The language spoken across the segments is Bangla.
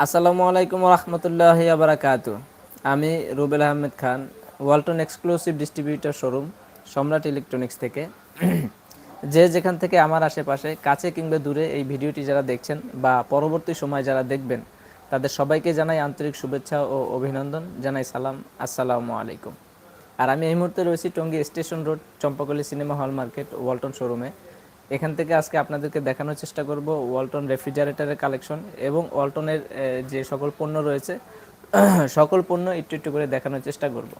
আসসালামু আলাইকুম রহমতুল্লাহ বারাকাত আমি Rubel Ahmed Khan, Walton exclusive distributor showroom, Samrat electronics থেকে। যে যেখান থেকে আমার আশেপাশে, কাছে কিংবা দূরে এই ভিডিওটি যারা দেখছেন বা পরবর্তী সময় যারা দেখবেন, তাদের সবাইকে জানাই আন্তরিক শুভেচ্ছা ও অভিনন্দন, জানাই সালাম, আসসালামু আলাইকুম। আর আমি এই মুহূর্তে রয়েছি Tongi station road, Champakali cinema hall market, Walton শোরুমে। এখান থেকে আজকে আপনাদেরকে দেখানোর চেষ্টা করব ওয়ালটন রেফ্রিজারেটরের কালেকশন এবং ওয়ালটনের যে সকল পণ্য রয়েছে, সকল পণ্য একটু একটু করে দেখানোর চেষ্টা করব।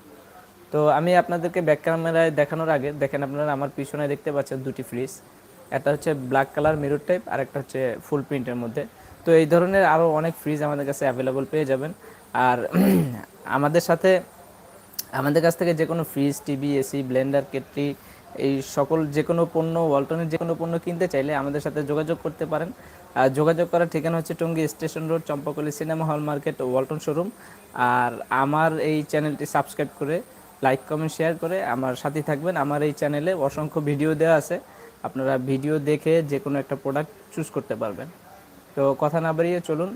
তো আমি আপনাদেরকে ব্যাক ক্যামেরায় দেখানোর আগে, দেখেন আপনারা আমার পিছনে দেখতে পাচ্ছেন দুটি ফ্রিজ একটা হচ্ছে ব্ল্যাক কালার মিরর টাইপ আর একটা হচ্ছে ফুল প্রিন্টের মধ্যে। তো এই ধরনের আরও অনেক ফ্রিজ আমাদের কাছে অ্যাভেলেবল পেয়ে যাবেন। আর আমাদের সাথে, আমাদের কাছ থেকে যে কোনো fridge TV AC blender kettle এই সকল যে কোনো পণ্য ওয়ালটনের যে কোনো পণ্য কিনতে চাইলে আমাদের সাথে যোগাযোগ করতে পারেন। আর যোগাযোগ করার ঠিকানা হচ্ছে Tongi station road, Champakali cinema hall market Walton showroom. আর আমার এই চ্যানেলটি সাবস্ক্রাইব করে, লাইক, কমেন্ট, শেয়ার করে আমার সাথে থাকবেন। আমার এই চ্যানেলে অসংখ্য ভিডিও দেওয়া আছে। আপনারা ভিডিও দেখে যে কোনো একটা প্রোডাক্ট চুজ করতে পারবেন। তো কথা না বাড়িয়ে চলুন,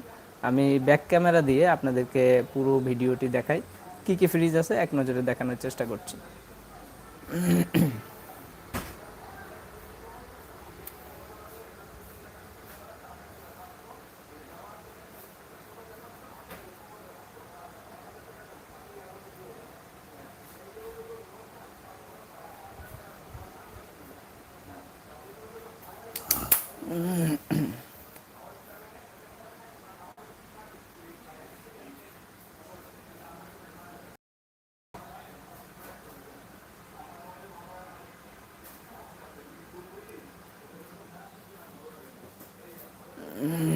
আমি ব্যাক ক্যামেরা দিয়ে আপনাদেরকে পুরো ভিডিওটি দেখাই। কি কি ফ্রিজ আছে, এক নজরে দেখানোর চেষ্টা করছি। 嗯。嗯。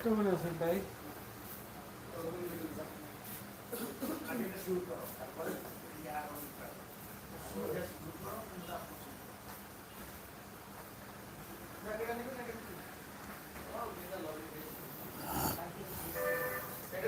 কেমন আছেন ভাই